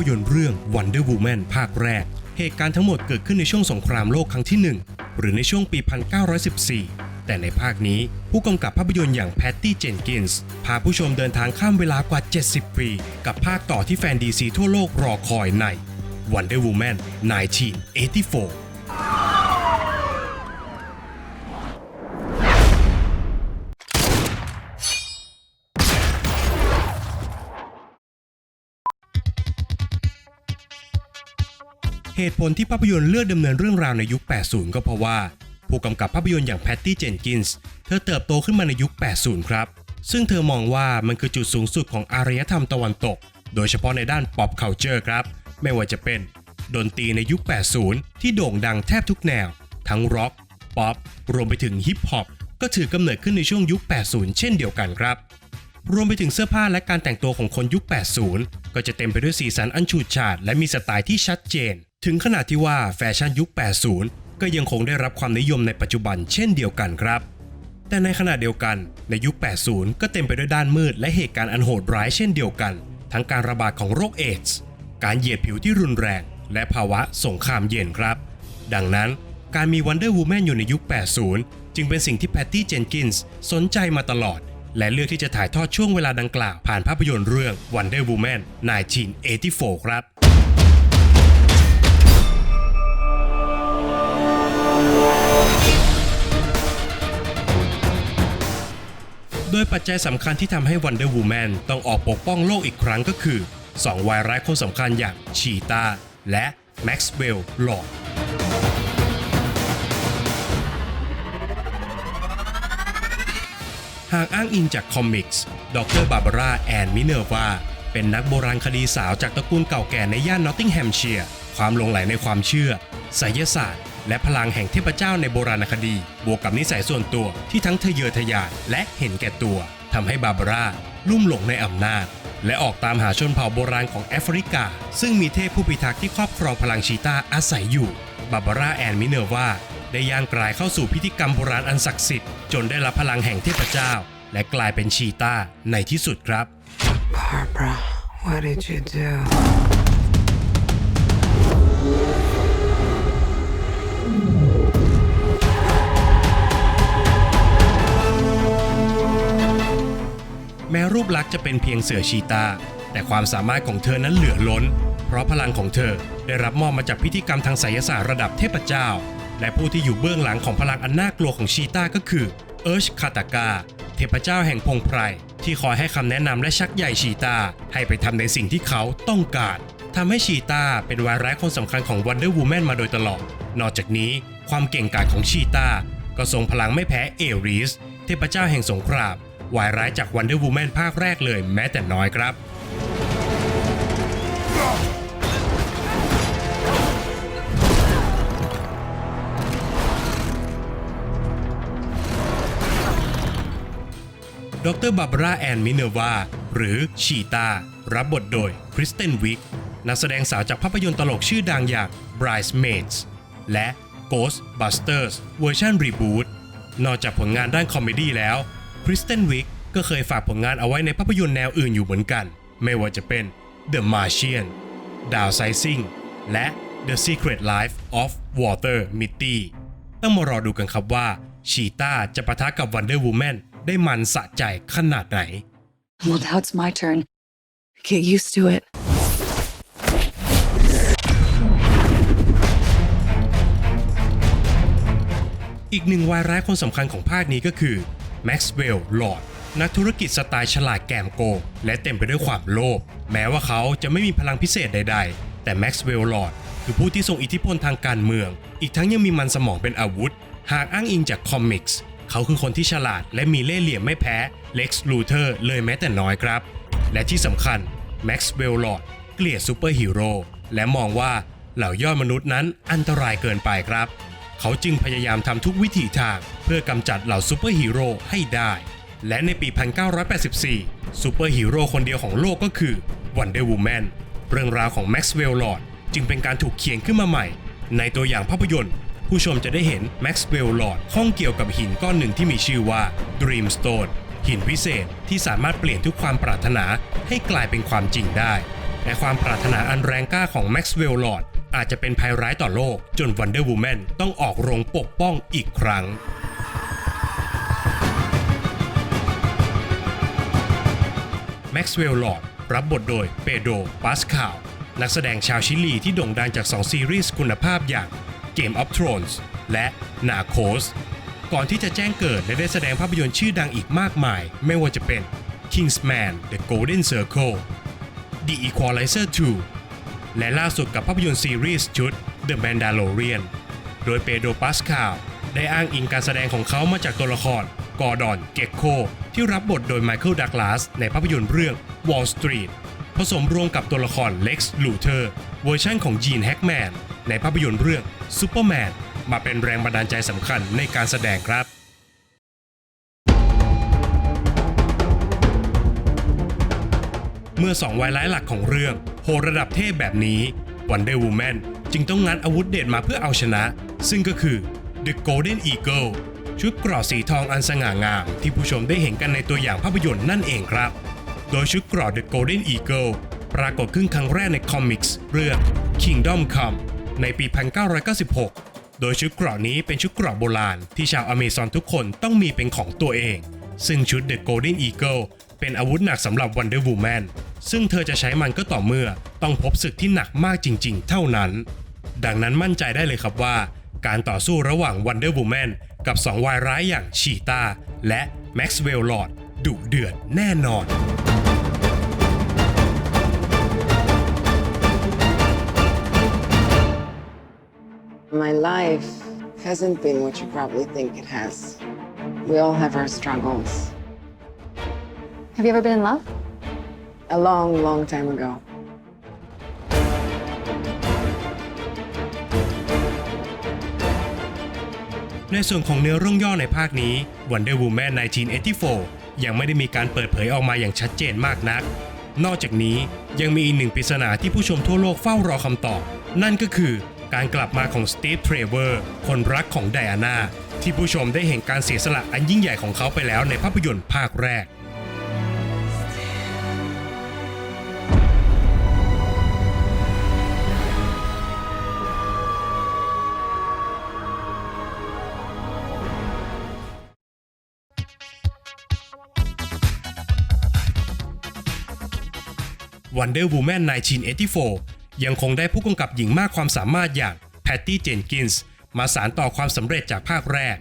พยนตร์เรื่อง Wonder Woman ภาคแรก เหตุการณ์ทั้งหมดเกิดขึ้นในช่วงสงครามโลกครั้งที่ 1 หรือในช่วงปี 1914 แต่ในภาคนี้ผู้กำกับภาพยนตร์อย่างแพตตี้เจนกินส์พาผู้ชมเดินทางข้ามเวลากว่า 70 ปี กับภาคต่อที่แฟนดีซีทั่วโลกรอคอยใน Wonder Woman 1984 เหตุผลที่ภาพยนตร์เลือกดำเนินเรื่องราวในยุค 80 ก็เพราะว่า ผู้กำกับภาพยนตร์อย่างแพตตี้เจนกินส์เธอเติบโตขึ้นมาในยุค 80 ครับ ซึ่งเธอมองว่ามันคือจุดสูงสุดของอารยธรรมตะวันตก โดยเฉพาะในด้าน pop culture ครับ ไม่ว่าจะเป็นดนตรีในยุค 80 ที่โด่งดังแทบทุกแนว ทั้งร็อก ป๊อป รวมไปถึงฮิปฮอป ก็ถือกำเนิดขึ้นในช่วงยุค 80 เช่นเดียวกันครับ รวมไปถึงเสื้อผ้าและการแต่งตัวของคนยุค 80 ก็จะเต็มไปด้วยสีสันอันฉูดฉาดและมีสไตล์ที่ชัดเจน ถึงขนาดที่ว่าแฟชั่นยุค 80 ก็ยังคงได้รับความนิยมในปัจจุบันเช่นเดียวกันครับ แต่ในขณะเดียวกันในยุค 80 ก็เต็มไปด้วยด้านมืดและเหตุการณ์อันโหดร้ายเช่นเดียวกัน ทั้งการระบาดของโรคเอดส์ การเหยียดผิวที่รุนแรง และภาวะสงครามเย็นครับ ดังนั้นการมี Wonder Woman อยู่ในยุค 80 จึงเป็นสิ่งที่แพตตี้ เจนกินส์สนใจมาตลอด และเลือกที่จะถ่ายทอดช่วงเวลาดังกล่าวผ่านภาพยนตร์เรื่อง Wonder Woman 1984 ครับโดยปัจจัยสำคัญที่ทำให้ Wonder Woman ต้องออกปกป้องโลกอีกครั้งก็คือ 2 วายร้ายคนสำคัญอย่างชีตาและ Maxwell Lord หากอ้างอิงจากคอมิกส์ดรบาบาร่าแอนมิเนอร์วาเป็นนักโบราณคดีสาวจากตระกูลเก่าแก่ในย่านนอตติงแฮมเชียร์ ความหลงไหลในความเชื่อไสยศาสตร์ และพลังแห่งเทพเจ้าในโบราณคดี บวกกับนิสัยส่วนตัวที่ทั้งทะเยอทะยานและเห็นแก่ตัวทำให้บาบาร่าลุ่มหลงในอำนาจ และออกตามหาชนเผ่าโบราณของแอฟริกา ซึ่งมีเทพผู้พิทักษ์ที่ครอบครองพลังชีตาอาศัยอยู่บาบาร่าแอนมิเนอร์วา ได้ย่างกลายเข้าสู่พิธีกรรมโบราณอันศักดิ์สิทธิ์จนได้รับพลังแห่งเทพเจ้า และกลายเป็นชีตาในที่สุดครับ Barbara, what did you do? แม้รูปลักษณ์จะเป็นเพียงเสือชีตา แต่ความสามารถของเธอนั้นเหลือล้น เพราะพลังของเธอได้รับมอบมาจากพิธีกรรมทางไสยศาสตร์ระดับเทพเจ้า และผู้ที่อยู่เบื้องหลังของพลังอันน่ากลัวของชีตาก็คือเอิร์ชคาตากา เทพเจ้าแห่งพงไพรที่คอยให้คำแนะนำและชักใหญ่ชีตาให้ไปทำในสิ่งที่เขาต้องการทำให้ชีตาเป็นวายร้ายคนสำคัญของ Wonder Woman มนมาโดยตลอด นอกจากนี้ความเก่งกาจของชีตาก็ทรงพลังไม่แพ้เอริสเทพเจ้าแห่งสงครามวายร้ายจาก Wonder Woman ภาคแรกเลยแม้แต่น้อยครับ ดรบาบาร่าแอนมิเนวาหรือชีตา รับบทโดยคริสเตนวิกนักแสดงสาวจากภาพยนตร์ตลกชื่อดังอย่าง Bridesmaids และ Ghostbusters เวอร์ชันรีบูตนอกจากผลงานด้านคอมเมดี้แล้วคริสเตนวิกก็เคยฝากผลงานเอาไว้ในภาพยนตร์แนวอื่นอยู่เหมือนกัน ไม่ว่าจะเป็น The Martian Downsizing และ The Secret Life of Walter Mitty ต้องมารอดูกันครับว่าชีตาจะปะทะกับ Wonder Woman ได้มันสะใจขนาดไหน Well, now it's my turn. Get used to it. อีกหนึ่งวายร้ายคนสำคัญของภาคนี้ก็คือ Maxwell Lord นักธุรกิจสไตล์ฉลาดแกมโกงและเต็มไปด้วยความโลภแม้ว่าเขาจะไม่มีพลังพิเศษใด ๆ แต่ Maxwell Lord คือผู้ที่ทรงอิทธิพลทางการเมือง อีกทั้งยังมีมันสมองเป็นอาวุธ หากอ้างอิงจากคอมิกส์ เขาคือคนที่ฉลาดและมีเล่ห์เหลี่ยมไม่แพ้ Lex Luthor เลยแม้แต่น้อยครับ และที่สำคัญ Maxwell Lord เกลียดซูเปอร์ฮีโร่และมองว่าเหล่ายอดมนุษย์นั้นอันตรายเกินไปครับ เขาจึงพยายามทำทุกวิถีทางเพื่อกำจัดเหล่าซูเปอร์ฮีโร่ให้ได้ และในปี 1984 ซูเปอร์ฮีโร่คนเดียวของโลกก็คือ Wonder Woman เรื่องราวของ Maxwell Lord จึงเป็นการถูกเขียนขึ้นมาใหม่ ในตัวอย่างภาพยนตร์ ผู้ชมจะได้เห็น Maxwell Lord ข้องเกี่ยวกับหินก้อนหนึ่งที่มีชื่อว่า Dreamstone หินพิเศษที่สามารถเปลี่ยนทุกความปรารถนาให้กลายเป็นความจริงได้ และความปรารถนาอันแรงกล้าของแม็กซ์เวลล์ลอดอาจจะเป็นภัยร้ายต่อโลก จนวันเดอร์วูแมนต้องออกโรงปกป้องอีกครั้งแม็กซ์เวลล์ลอดรับบทโดยเปโดปาสคาลนักแสดงชาวชิลีที่โด่งดังจาก 2 ซีรีส์คุณภาพอย่าง Game of Thrones และ Narcos ก่อนที่จะแจ้งเกิดและได้แสดงภาพยนตร์ชื่อดังอีกมากมาย ไม่ว่าจะเป็น Kingsman The Golden Circle The Equalizer 2 และล่าสุดกับภาพยนตร์ซีรีส์ชุด The Mandalorian โดยเปโดรปาสคาลได้อ้างอิงการแสดงของเขามาจากตัวละครกอร์ดอนเกคโคที่รับบทโดยไมเคิลดักลาสในภาพยนตร์เรื่อง Wall Street ผสมรวมกับตัวละครเล็กซ์ลูเทอร์เวอร์ชันของจีนแฮกแมน ในภาพยนตร์เรื่อง Superman มนมาเป็นแรงบันดาลใจสำคัญในการแสดงครับเมื่อสองวายร้ายหลักของเรื่องโหระดับเทพแบบนี้ Wonder Woman จึงต้องงัดอาวุธเด็ดมาเพื่อเอาชนะ ซึ่งก็คือ The Golden Eagle ชุดเกราะสีทองอันสง่างาม ที่ผู้ชมได้เห็นกันในตัวอย่างภาพยนตร์นั่นเองครับ โดยชุดเกราะ The Golden Eagle ปรากฏขึ้นครั้งแรกในคอมิกส์เรื่อง Kingdom Come ในปี 1996 โดยชุดเกราะนี้เป็นชุดเกราะโบราณที่ชาวอเมซอนทุกคนต้องมีเป็นของตัวเอง ซึ่งชุด The Golden Eagle เป็นอาวุธหนักสำหรับ Wonder Woman ซึ่งเธอจะใช้มันก็ต่อเมื่อต้องพบศึกที่หนักมากจริง ๆ เท่านั้น ดังนั้นมั่นใจได้เลยครับว่า การต่อสู้ระหว่าง Wonder Woman กับ2วายร้ายอย่างชีตาและ Maxwell Lord ดุเดือดแน่นอน My life hasn't been what you probably think it has. We all have our struggles. Have you ever been in love? A long, long time ago. ในส่วนของเนื้อเรื่องย่อในภาคนี้ Wonder Woman 1984 ยังไม่ได้มีการเปิดเผยออกมาอย่างชัดเจนมากนัก นอกจากนี้ยังมีอีกหนึ่งปริศนาที่ผู้ชมทั่วโลกเฝ้ารอคำตอบ นั่นก็คือ การกลับมาของสตีฟเทรเวอร์คนรักของไดอาน่าที่ผู้ชมได้เห็นการเสียสละอันยิ่งใหญ่ของเขาไปแล้วในภาพยนตร์ภาคแรก Wonder Woman 1984 ยังคงได้ผู้กำกับหญิงมากความสามารถอย่างแพตตี้เจนกินส์มาสารต่อความสำเร็จจากภาคแรก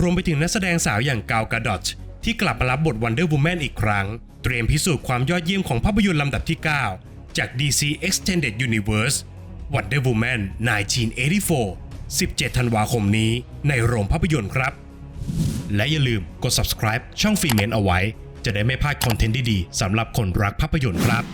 รวมไปถึงนักแสดงสาวอย่างกาวกาดอตที่กลับมารับบท Wonder Woman อีกครั้ง เตรียมพิสูจน์ความยอดเยี่ยมของภาพยนตร์ลำดับที่ 9 จาก DC Extended Universe Wonder Woman 1984 17 ธันวาคมนี้ในโรงภาพยนตร์ครับ และอย่าลืมกด subscribe ช่องฟีเมนเอาไว้ จะได้ไม่พลาดคอนเทนต์ดีๆสำหรับคนรักภาพยนตร์ครับ